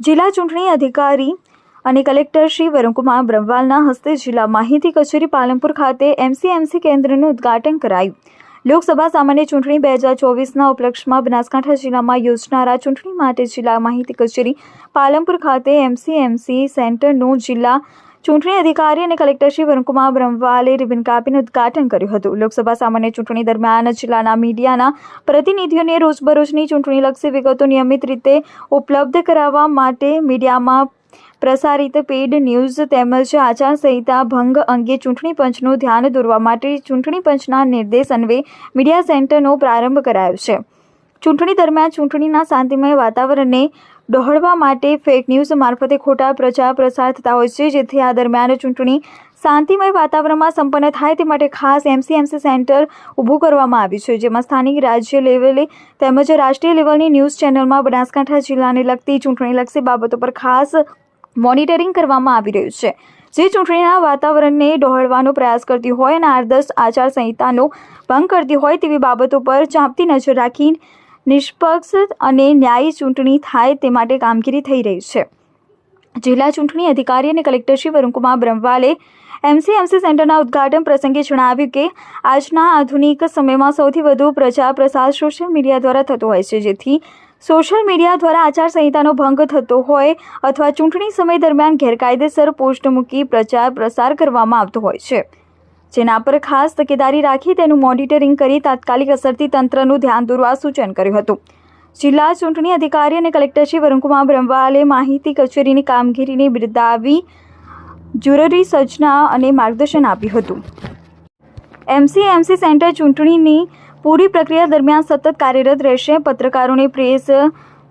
જિલ્લા ચૂંટણી અધિકારી અને કલેક્ટર શ્રી વરુણકુમાર બ્રહ્મવાલના હસ્તે જિલ્લા માહિતી કચેરી પાલનપુર ખાતે એમસીએમસી કેન્દ્રનું ઉદ્ઘાટન કરાયું. લોકસભા સામાન્ય ચૂંટણી બે હજાર ચોવીસના ઉપલક્ષમાં બનાસકાંઠા જિલ્લામાં યોજનારા ચૂંટણી માટે જિલ્લા માહિતી કચેરી પાલનપુર ખાતે એમસીએમસી સેન્ટરનું જિલ્લા ચૂંટણી અધિકારી અને કલેક્ટર શ્રી વરુણકુમાર બ્રહ્મવાલે રિબન કાપીને ઉદ્ઘાટન કર્યું હતું. લોકસભા સામાન્ય ચૂંટણી દરમિયાન જિલ્લાના મીડિયાના પ્રતિનિધિઓને રોજબરોજની ચૂંટણીલક્ષી વિગતો નિયમિત રીતે ઉપલબ્ધ કરાવવા માટે મીડિયામાં પ્રસારિત પેઇડ ન્યૂઝ તેમજ આચારસંહિતા ભંગ અંગે ચૂંટણી પંચનું ધ્યાન દોરવા માટે ચૂંટણી પંચના નિર્દેશ અન્વયે મીડિયા સેન્ટરનો પ્રારંભ કરાયો છે. ચૂંટણી દરમિયાન ચૂંટણીના શાંતિમય વાતાવરણને ડહોળવા માટે ફેક ન્યૂઝ મારફતે ખોટા પ્રચાર પ્રસાર થતા હોય છે, જેથી આ દરમિયાન ચૂંટણી શાંતિમય વાતાવરણમાં સંપન્ન થાય તે માટે ખાસ એમસીએમસી સેન્ટર ઊભું કરવામાં આવ્યું છે, જેમાં સ્થાનિક રાજ્ય લેવલે તેમજ રાષ્ટ્રીય લેવલની ન્યૂઝ ચેનલમાં બનાસકાંઠા જિલ્લાને લગતી ચૂંટણીલક્ષી બાબતો પર ખાસ મોનિટરિંગ કરવામાં આવી રહ્યું છે. જે ચૂંટણીના વાતાવરણને ડહોળવાનો પ્રયાસ કરતી હોય અને આદર્શ આચારસંહિતાનો ભંગ કરતી હોય તેવી બાબતો પર ચાંપતી નજર રાખી નિષ્પક્ષ અને ન્યાયી ચૂંટણી થાય તે માટે કામગીરી થઈ રહી છે. જિલ્લા ચૂંટણી અધિકારી અને કલેક્ટર શ્રી વરુણકુમાર બ્રહ્મવાલે એમસીએમસી સેન્ટરના ઉદ્ઘાટન પ્રસંગે જણાવ્યું કે, આજના આધુનિક સમયમાં સૌથી વધુ પ્રચાર પ્રસાર સોશિયલ મીડિયા દ્વારા થતો હોય છે. જેથી સોશિયલ મીડિયા દ્વારા આચારસંહિતાનો ભંગ થતો હોય અથવા ચૂંટણી સમય દરમિયાન ગેરકાયદેસર પોસ્ટ મૂકી પ્રચાર પ્રસાર કરવામાં આવતો હોય છે. જેના પર ખાસ તકેદારી રાખી તેનું મોનિટરિંગ કરી તાત્કાલિક અસરથી તંત્રનું ધ્યાન દોરવા સૂચન કર્યું હતું. જિલ્લા ચૂંટણી અધિકારી અને કલેક્ટર શ્રી વરુણકુમાર બ્રહ્મવાલે માહિતી કચેરીની કામગીરીને બિરદાવી જરૂરી સૂચના અને માર્ગદર્શન આપ્યું હતું. એમસીએમસી સેન્ટર ચૂંટણીની પૂરી પ્રક્રિયા દરમિયાન સતત કાર્યરત રહેશે. પત્રકારોને પ્રેસ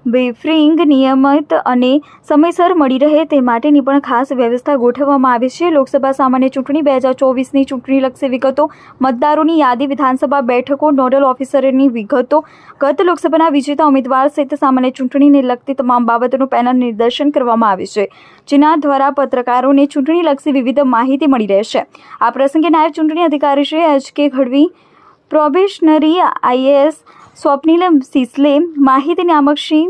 બ્રીફિંગ નિયમિત અને સમયસર મળી રહે તે માટેની પણ ખાસ વ્યવસ્થા ગોઠવવામાં આવી છે. લોકસભા સામાન્ય ચૂંટણી બે હજાર ચોવીસની ચૂંટણીલક્ષી વિગતો, મતદારોની યાદી, વિધાનસભા બેઠકો, નોડલ ઓફિસરની વિગતો, ગત લોકસભાના વિજેતા ઉમેદવાર સહિત સામાન્ય ચૂંટણીને લગતી તમામ બાબતોનું પેનલ નિદર્શન કરવામાં આવ્યું છે, જેના દ્વારા પત્રકારોને ચૂંટણીલક્ષી વિવિધ માહિતી મળી રહેશે આ પ્રસંગે નાયબ ચૂંટણી અધિકારી Shri H K Gadhvi probationary IAS Swapnil Sisle માહિતી નિયામક શ્રી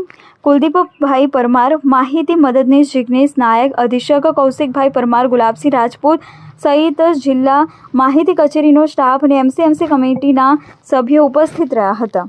કુલદીપભાઈ પરમાર માહિતી મદદનીશ જિગ્નેશ નાયક, અધિક્ષક કૌશિકભાઈ પરમાર, ગુલાબસિંહ રાજપૂત સહિત જિલ્લા માહિતી કચેરીનો સ્ટાફ અને એમસીએમસી કમિટીના સભ્યો ઉપસ્થિત રહ્યા હતા.